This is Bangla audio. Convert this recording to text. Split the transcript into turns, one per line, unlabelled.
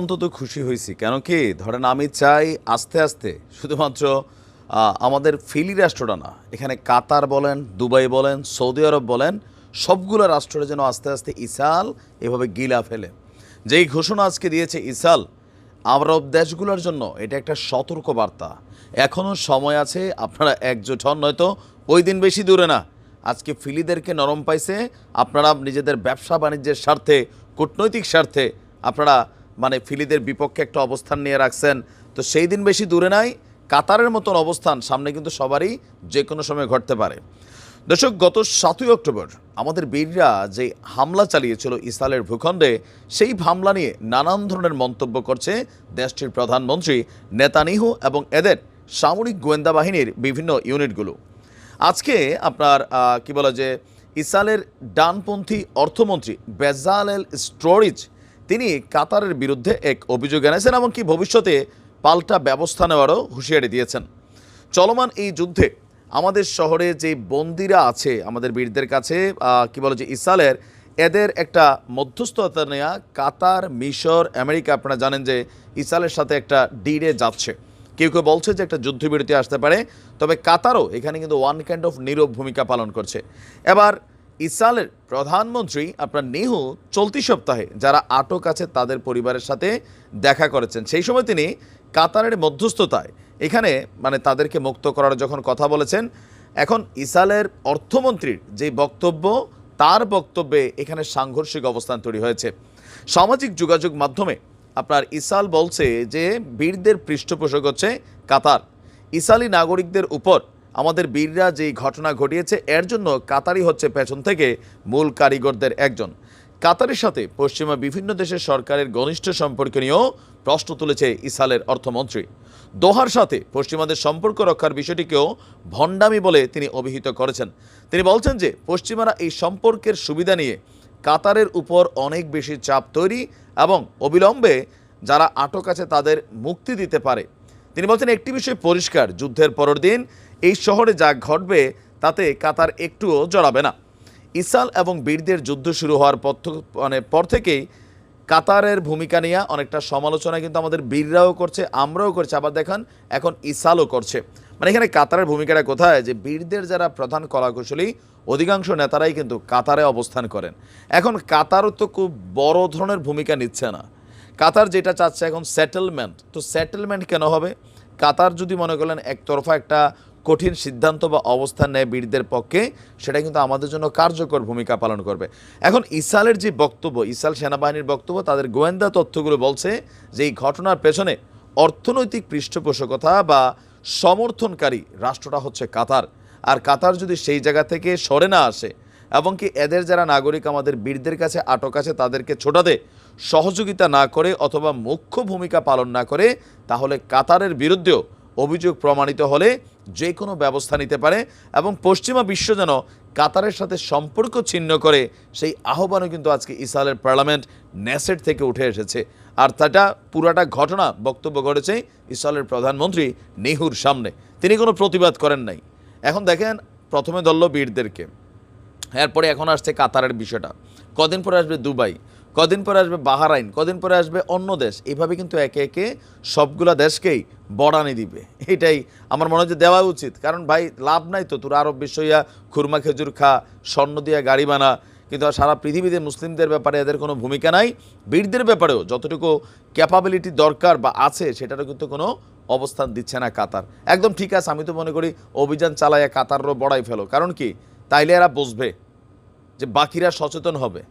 অন্তত খুশি হয়েছি। কেন কি? ধরেন আমি চাই আস্তে আস্তে শুধুমাত্র আমাদের ফিলি রাষ্ট্রটা না, এখানে কাতার বলেন, দুবাই বলেন, সৌদি আরব বলেন, সবগুলো রাষ্ট্রে যেন আস্তে আস্তে ইসাল এভাবে গিলা ফেলে। যেই ঘোষণা আজকে দিয়েছে ইসাল, আরব দেশগুলোর জন্য এটা একটা সতর্ক বার্তা এখনও সময় আছে, আপনারা একজোট হন, নয়তো ওই দিন বেশি দূরে না। আজকে ফিলিদেরকে নরম পাইছে, আপনারা নিজেদের ব্যবসা বাণিজ্যের স্বার্থে, কূটনৈতিক স্বার্থে আপনারা মানে ফিলিদের বিপক্ষে একটা অবস্থান নিয়ে রাখছেন। তো সেই দিন বেশি দূরে নাই, কাতারের মতন অবস্থান, সামনে কিন্তু সবারই যে কোনো সময় ঘটতে পারে। দর্শক, গত সাতই অক্টোবর আমাদের বীররা যে হামলা চালিয়েছিল ইসরায়েলের ভূখণ্ডে, সেই হামলা নিয়ে নানান ধরনের মন্তব্য করছে দেশটির প্রধানমন্ত্রী নেতানিহু এবং এদের সামরিক গোয়েন্দা বাহিনীর বিভিন্ন ইউনিটগুলো। আজকে আপনার কি বলে যে, ইসরায়েলের ডানপন্থী অর্থমন্ত্রী বেজালেল স্টোরিজ তিনি কাতারের বিরুদ্ধে এক অভিযোগ এনেছেন এমনকি ভবিষ্যতে পাল্টা ব্যবস্থা নেওয়ারও হুঁশিয়ারি দিয়েছেন। চলমান এই যুদ্ধে আমাদের শহরে যে বন্দিরা আছে, আমাদের বীরদের কাছে কি বলে যে ইসরায়েলের, এদের একটা মধ্যস্থতা নেওয়া কাতার, মিশর, আমেরিকা, আপনারা জানেন যে ইসরায়েলের সাথে একটা ডিডে যাচ্ছে। কেউ কেউ বলছে যে একটা যুদ্ধবিরতি আসতে পারে, তবে কাতারও এখানে কিন্তু ওয়ান কাইন্ড অফ নীরব ভূমিকা পালন করছে। এবার ইসরায়েলের প্রধানমন্ত্রী আপনার নেহু চলতি সপ্তাহে যারা আটক আছে তাদের পরিবারের সাথে দেখা করেছেন। সেই সময় তিনি কাতারের মধ্যস্থতায় এখানে মানে তাদেরকে মুক্ত করার যখন কথা বলেছেন, এখন ইসরায়েলের অর্থমন্ত্রীর যে বক্তব্য, তার বক্তব্যে এখানে সাংঘর্ষিক অবস্থান তৈরি হয়েছে। সামাজিক যোগাযোগ মাধ্যমে আপনার ইসাল বলছে যে, বীরদের পৃষ্ঠপোষক হচ্ছে কাতার। ইসালি নাগরিকদের উপর আমাদের বীররা যেই ঘটনা ঘটিয়েছে, এর জন্য কাতারি হচ্ছে পেছন থেকে মূল কারিগরদের একজন। কাতারের সাথে পশ্চিমা বিভিন্ন দেশের সরকারের ঘনিষ্ঠ সম্পর্ক নিয়েও প্রশ্ন তুলেছে ইসালের অর্থমন্ত্রী। দোহার সাথে পশ্চিমাদের সম্পর্ক রক্ষার বিষয়টিকেও ভণ্ডামি বলে তিনি অভিহিত করেছেন। তিনি বলছেন যে, পশ্চিমারা এই সম্পর্কের সুবিধা নিয়ে কাতারের উপর অনেক বেশি চাপ তৈরি এবং অবিলম্বে যারা আটক আছে তাদের মুক্তি দিতে পারে। তিনি বলছেন, একটি বিষয় পরিষ্কার, যুদ্ধের পরের দিন এই শহরে যা ঘটবে, তাতে কাতার একটুও জড়াবে না। ইসাল এবং বীরদের যুদ্ধ শুরু হওয়ার পর মানে পর থেকেই কাতারের ভূমিকা নিয়ে অনেকটা সমালোচনা কিন্তু আমাদের বীররাও করছে, আমরাও করছে। আবার দেখান, এখন ইসালও করছে। মানে এখানে কাতারের ভূমিকাটা কোথায়? যে বীরদের যারা প্রধান কলাকুশলী, অধিকাংশ নেতারাই কিন্তু কাতারে অবস্থান করেন। এখন কাতারও তো খুব বড় ধরনের ভূমিকা নিচ্ছে না। কাতার যেটা চাচ্ছে এখন সেটেলমেন্ট তো সেটেলমেন্ট কেন হবে? কাতার যদি মনে করলেন একতরফা একটা কঠিন সিদ্ধান্ত বা অবস্থান নেয় বীরদের পক্ষে, সেটা কিন্তু আমাদের জন্য কার্যকর ভূমিকা পালন করবে। এখন ইসালের যে বক্তব্য, ইসাল সেনাবাহিনীর বক্তব্য, তাদের গোয়েন্দা তথ্যগুলো বলছে যে এই ঘটনার পেছনে অর্থনৈতিক পৃষ্ঠপোষকতা বা সমর্থনকারী রাষ্ট্রটা হচ্ছে কাতার। আর কাতার যদি সেই জায়গা থেকে সরে না আসে, এবং কি এদের যারা নাগরিক আমাদের বীরদের কাছে আটক আছে, তাদেরকে ছোটাতে সহযোগিতা না করে অথবা মুখ্য ভূমিকা পালন না করে, তাহলে কাতারের বিরুদ্ধেও অভিযোগ প্রমাণিত হলে যে কোনো ব্যবস্থা নিতে পারে এবং পশ্চিমা বিশ্ব যেন কাতারের সাথে সম্পর্ক ছিন্ন করে, সেই আহ্বানও কিন্তু আজকে ইসরায়েলের পার্লামেন্ট নেসেট থেকে উঠে এসেছে। আর তাটা পুরাটা ঘটনা বক্তব্য করেছে ইসরায়েলের প্রধানমন্ত্রী নেহুর সামনে। তিনি কোনো প্রতিবাদ করেন নাই। এখন দেখেন প্রথমে ধরল বীরদেরকে। এরপরে এখন আসছে কাতারের বিষয়টা। কদিন পরে আসবে দুবাই। কদিন পরে আসবে বাহারাইন, কদিন পরে আসবে অন্য দেশ। এইভাবে কিন্তু একে একে সবগুলা দেশকেই বড়ানি দিবে। এটাই আমার মনে যে দেওয়া উচিত। কারণ ভাই, লাভ নাই তো, তোর আরব বিশ্ব ইয়া খুরমা, খেজুর খা, স্বর্ণ দিয়া গাড়ি বানা। কিন্তু সারা পৃথিবীতে মুসলিমদের ব্যাপারে এদের কোনো ভূমিকা নাই। বীরদের ব্যাপারেও যতটুকু ক্যাপাবিলিটি দরকার বা আছে, সেটারও কিন্তু কোনো অবস্থান দিচ্ছে না কাতার। একদম ঠিক আছে, আমি তো মনে করি অভিযান চালাইয়া কাতারও বড়াই ফেলো। কারণ কি? তাইলে এরা বুঝবে যে বাকিরা সচেতন হবে।